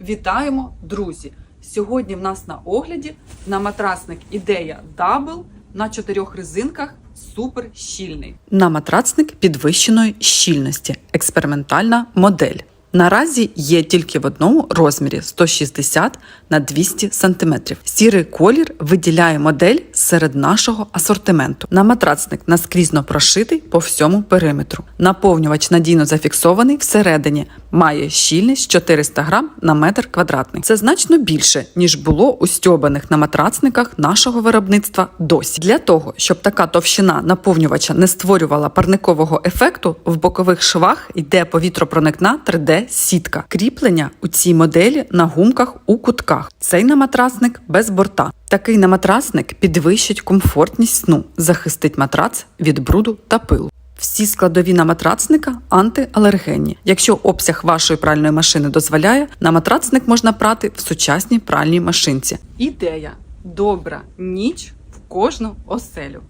Вітаємо, друзі! Сьогодні в нас на огляді на матрасник ідея Дабл на чотирьох резинках супер щільний. На матрасник підвищеної щільності. Експериментальна модель. Наразі є тільки в одному розмірі 160 на 200 см. Сірий колір виділяє модель серед нашого асортименту. На матрацник наскрізно прошитий по всьому периметру. Наповнювач надійно зафіксований всередині, має щільність 400 грам на метр квадратний. Це значно більше ніж було у стьобаних на матрацниках нашого виробництва досі. Для того щоб така товщина наповнювача не створювала парникового ефекту, в бокових швах йде повітропроникна 3D сітка. Кріплення у цій моделі на гумках у кутках. Цей наматрасник без борта. Такий наматрасник підвищить комфортність сну, захистить матрац від бруду та пилу. Всі складові наматрацника антиалергенні. Якщо обсяг вашої пральної машини дозволяє, наматрацник можна прати в сучасній пральній машинці. Ідея добра ніч в кожну оселю.